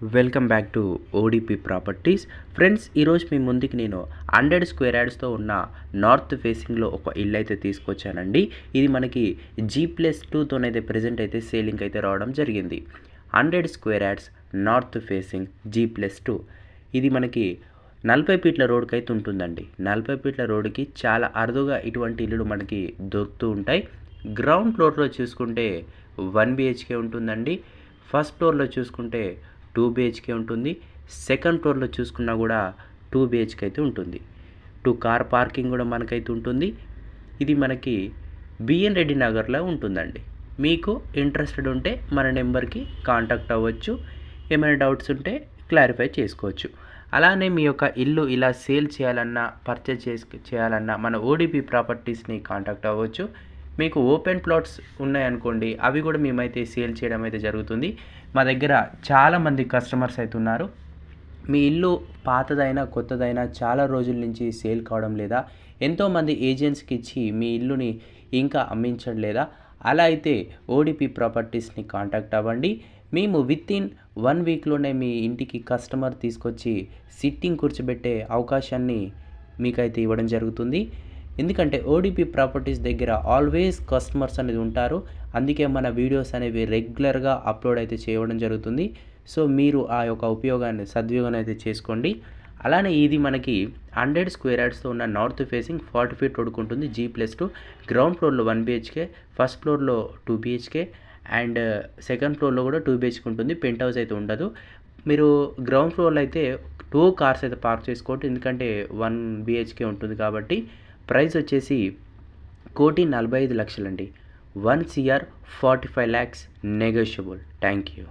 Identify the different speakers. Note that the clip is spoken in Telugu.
Speaker 1: Welcome back to ODP properties. Friends ఈరోజు మీ ముందుకి నేను హండ్రెడ్ స్క్వేర్ యార్డ్స్తో ఉన్న నార్త్ ఫేసింగ్లో ఒక ఇల్లు అయితే తీసుకొచ్చానండి. ఇది మనకి జీ ప్లస్ టూతోనైతే ప్రజెంట్ అయితే సేలింగ్ అయితే రావడం జరిగింది. Hundred square yards north facing G plus two. ఇది మనకి నలభై ఫీట్ల రోడ్కి అయితే ఉంటుందండి. నలభై ఫీట్ల రోడ్డుకి చాలా అరుదుగా ఇటువంటి ఇల్లులు మనకి దొరుకుతూ ఉంటాయి. గ్రౌండ్ ఫ్లోర్లో చూసుకుంటే వన్ బిహెచ్కే ఉంటుందండి. ఫస్ట్ ఫ్లోర్లో చూసుకుంటే టూ బిహెచ్కే ఉంటుంది. సెకండ్ ఫ్లోర్లో చూసుకున్నా కూడా టూ బిహెచ్కే అయితే ఉంటుంది. టూ కార్ పార్కింగ్ కూడా మనకైతే ఉంటుంది. ఇది మనకి బిఎన్ రెడ్డి నగర్లో ఉంటుందండి. మీకు ఇంట్రెస్టెడ్ ఉంటే మన నెంబర్కి కాంటాక్ట్ అవ్వచ్చు. ఏమైనా డౌట్స్ ఉంటే క్లారిఫై చేసుకోవచ్చు. అలానే మీ యొక్క ఇల్లు ఇలా సేల్ చేయాలన్నా పర్చేజ్ చేసి చేయాలన్నా మన ఓడిపి ప్రాపర్టీస్ని కాంటాక్ట్ అవ్వచ్చు. మీకు ఓపెన్ ప్లాట్స్ ఉన్నాయనుకోండి అవి కూడా మేమైతే సేల్ చేయడం అయితే జరుగుతుంది. మా దగ్గర చాలామంది కస్టమర్స్ అయితే ఉన్నారు. మీ ఇల్లు పాతదైనా కొత్తదైనా చాలా రోజుల నుంచి సేల్ కావడం లేదా ఎంతోమంది ఏజెంట్స్కి ఇచ్చి మీ ఇల్లుని ఇంకా అమ్మించడం లేదా అలా అయితే ఓడిపి ప్రాపర్టీస్ని కాంటాక్ట్ అవ్వండి. మేము విత్ ఇన్ వన్ వీక్లోనే మీ ఇంటికి కస్టమర్ తీసుకొచ్చి సిట్టింగ్ కూర్చోబెట్టే అవకాశాన్ని మీకైతే ఇవ్వడం జరుగుతుంది. ఎందుకంటే ఓడిపి ప్రాపర్టీస్ దగ్గర ఆల్వేస్ కస్టమర్స్ అనేది ఉంటారు. అందుకే మన వీడియోస్ అనేవి రెగ్యులర్గా అప్లోడ్ అయితే చేయడం జరుగుతుంది. సో మీరు ఆ యొక్క ఉపయోగాన్ని సద్వియోగం అయితే చేసుకోండి. అలానే ఇది మనకి హండ్రెడ్ స్క్వేర్ యార్డ్స్తో ఉన్న నార్త్ ఫేసింగ్ ఫార్టీ ఫీట్ ఉంటుంది. జీ ప్లస్ టూ గ్రౌండ్ ఫ్లోర్లో వన్ బిహెచ్కే ఫస్ట్ ఫ్లోర్లో టూ బిహెచ్కే అండ్ సెకండ్ ఫ్లోర్లో కూడా టూ బిహెచ్కే ఉంటుంది. పెంట్ హౌస్ అయితే ఉండదు. మీరు గ్రౌండ్ ఫ్లోర్లో అయితే టూ కార్స్ అయితే పార్క్ చేసుకోవచ్చు. ఎందుకంటే వన్ బిహెచ్కే ఉంటుంది కాబట్టి ప్రైస్ వచ్చేసి కోటి నలభై ఐదు లక్షలండి. One CR forty five lakhs negotiable. Thank you.